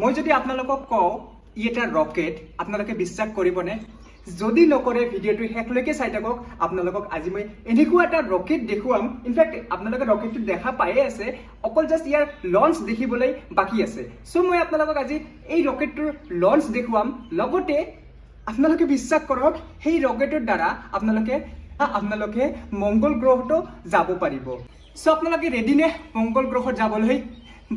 মই যদি আপোনালোকক কওঁ, ই এটা ৰকেট আপোনালোকে বিশ্বাস কৰিবনে? যদি নকৰে, ভিডিঅ'টো শেষলৈকে চাই থাকক, আপোনালোকক আজি মই এনেকুৱা এটা ৰকেট দেখুৱাম ইনফেক্ট আপোনালোকে ৰকেটটো দেখা পায়ে আছে, অকল জাষ্ট ইয়াৰ লঞ্চ দেখিবলৈ বাকী আছে। চ' মই আপোনালোকক আজি এই ৰকেটটোৰ লঞ্চ দেখুৱাম, লগতে আপোনালোকে বিশ্বাস কৰক, সেই ৰকেটৰ দ্বাৰা আপোনালোকে আপোনালোকে মংগল গ্ৰহতো যাব পাৰিব। চ' আপোনালোকে ৰেডি নে মংগল গ্ৰহত যাবলৈ?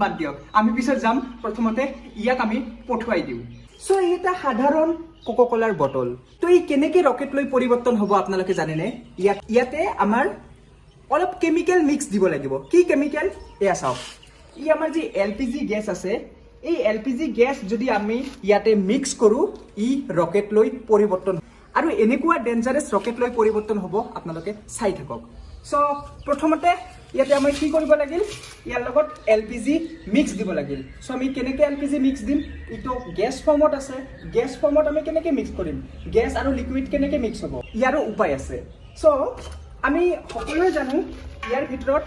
বাদ দিয়ক। আমি পিছত যাম, প্ৰথমতে ইয়াক আমি পঠুৱাই দিওঁ। চ' ই এটা সাধাৰণ কোকো কলাৰ বটল ত' ই কেনেকে ৰকেট লৈ পৰিৱৰ্তন হ'ব আপোনালোকে জানেনে? ইয়াত, ইয়াতে আমাৰ অলপ কেমিকেল মিক্স দিব লাগিব। কি কেমিকেল এয়া চাওক। ই আমাৰ যি এল পি জি গেছ আছে, এই এল পি জি গেছ যদি আমি ইয়াতে মিক্স কৰোঁ, ই ৰকেট লৈ পৰিৱৰ্তন আৰু এনেকুৱা ডেঞ্জাৰাছ ৰকেট লৈ পৰিৱৰ্তন হ'ব, আপোনালোকে চাই থাকক। চ' প্ৰথমতে ইয়াতে আমি কি কৰিব লাগিল? ইয়াৰ লগত এল পি জি মিক্স দিব লাগিল। চ' আমি কেনেকৈ এল পি জি মিক্স দিম? এইটো গেছ ফৰ্মত আছে। গেছ ফৰ্মত আমি কেনেকৈ মিক্স কৰিম? গেছ আৰু লিকুইড কেনেকৈ মিক্স হ'ব? ইয়াৰো উপায় আছে। চ' আমি সকলোৱে জানো, ইয়াৰ ভিতৰত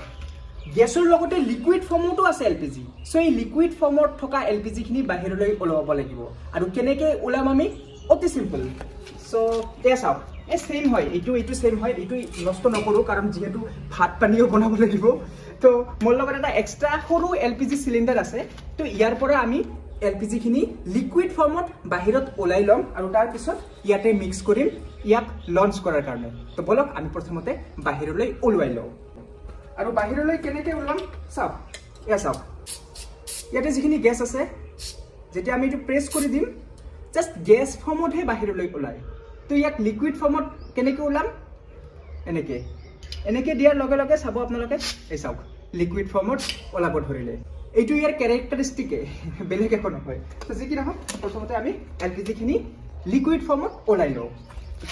গেছৰ লগতে লিকুইড ফৰ্মতো আছে এল পি জি। চ' এই লিকুইড ফৰ্মত থকা এল পি জিখিনি বাহিৰলৈ ওলাব লাগিব। আৰু কেনেকৈ ওলাম আমি? অতি চিম্পল চ' এয়া চাওক। এই ছেইম হয়। এইটো এইটো ছেইম হয়। এইটো নষ্ট নকৰোঁ, কাৰণ যিহেতু ভাত পানীও বনাব লাগিব। তো, মোৰ লগত এটা এক্সট্ৰা সৰু এল পি জি চিলিণ্ডাৰ আছে। তো, ইয়াৰ পৰা আমি এল পি জিখিনি লিকুইড ফৰ্মত বাহিৰত ওলাই ল'ম আৰু তাৰপিছত ইয়াতে মিক্স কৰিম। ইয়াক লঞ্চ কৰাৰ কাৰণে। তো, ব'লক, আমি প্ৰথমতে বাহিৰলৈ ওলোৱাই লওঁ। আৰু বাহিৰলৈ কেনেকৈ ওলাম? চাওক। এয়া চাওক। ইয়াতে যিখিনি গেছ আছে, যেতিয়া আমি এইটো প্ৰেছ কৰি দিম জাষ্ট গেছ ফৰ্মতহে বাহিৰলৈ ওলায়। তো ইয়াক লিকুইড ফৰ্মত কেনেকৈ ওলাম? এনেকৈ। এনেকৈ দিয়াৰ লগে লগে চাব আপোনালোকে, এই চাওক লিকুইড ফৰ্মত ওলাব ধৰিলে। এইটো ইয়াৰ কেৰেক্টাৰিষ্টিকে বেলেগ একো নহয়। তো যি কি নহওক, প্ৰথমতে আমি এল পি জিখিনি লিকুইড ফৰ্মত ওলাই লওঁ।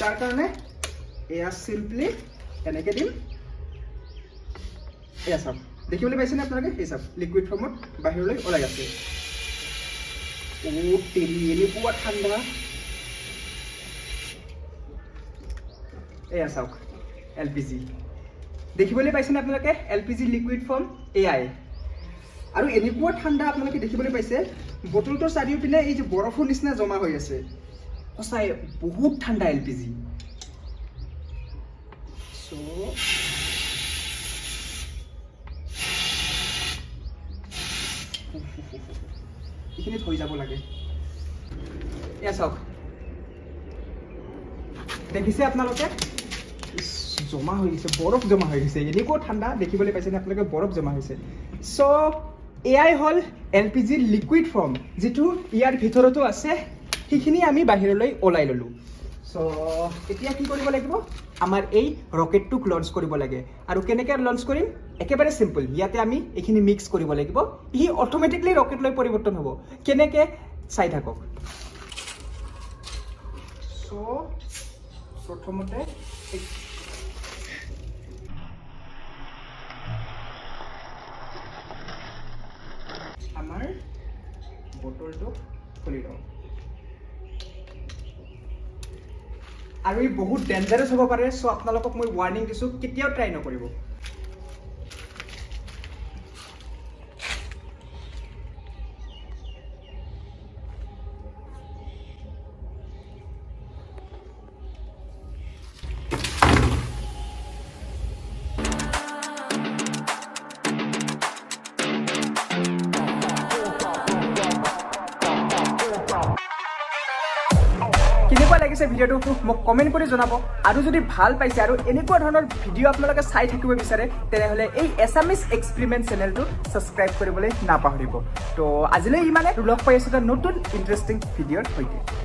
তাৰ কাৰণে এয়া চিম্পলি এনেকৈ দিম। এয়া চাওক, দেখিবলৈ পাইছেনে আপোনালোকে? এই চাওক লিকুইড ফৰ্মত বাহিৰলৈ ওলাই আছে। অ' তেৰি এনেকুৱা ঠাণ্ডা। এয়া চাওক এল পি জি। দেখিবলৈ পাইছেনে আপোনালোকে? L P G liquid form এয়াই আৰু এনেকুৱা ঠাণ্ডা আপোনালোকে দেখিবলৈ পাইছে বটলটোৰ চাৰিওপিনে এই যে বৰফৰ নিচিনা জমা হৈ আছে। সঁচাই বহুত ঠাণ্ডা এল পি জি। এইখিনিত হৈ যাব লাগে। এয়া চাওক দেখিছে আপোনালোকে? জমা হৈ গৈছে, বৰফ জমা হৈ গৈছে। এনেকুৱা ঠাণ্ডা দেখিবলৈ পাইছেনে আপোনালোকে বৰফ জমা হৈছে। চ' এয়াই হ'ল এল পি জিৰ লিকুইড ফৰ্ম যিটো ইয়াৰ ভিতৰতো আছে, সেইখিনি আমি বাহিৰলৈ ওলাই ল'লোঁ। চ' এতিয়া কি কৰিব লাগিব? আমাৰ এই ৰকেটটোক লঞ্চ কৰিব লাগে। আৰু কেনেকৈ লঞ্চ কৰিম? একেবাৰে চিম্পল ইয়াতে আমি এইখিনি মিক্স কৰিব লাগিব। সি অট'মেটিকলি ৰকেটলৈ পৰিৱৰ্তন হ'ব। কেনেকৈ? চাই থাকক। চ' প্ৰথমতে এই- আমাৰ বটলটো খুলি লওঁ আৰু ই বহুত ডেঞ্জাৰাছ হ'ব পাৰে চ' আপোনালোকক মই ৱাৰ্ণিং দিছোঁ, কেতিয়াও ট্ৰাই নকৰিব। কেনেকুৱা লাগিছে ভিডিঅ'টো, মোক কমেণ্ট কৰি জনাব। আৰু যদি ভালো পাইছে আৰু এনেকুৱা ধৰণৰ ভিডিঅ' আপোনালোকে চাই থাকিব বিচাৰে, তেনেহ'লে এই এছামিছ এক্সপেৰিমেণ্ট চেনেলটো ছাবস্ক্ৰাইব কৰিবলৈ নাপাহৰিব। তো আজিলৈ ইমানে, লগ পাই আছোঁ এটা নতুন ইণ্টাৰেষ্টিং ভিডিঅ'ৰ সৈতে।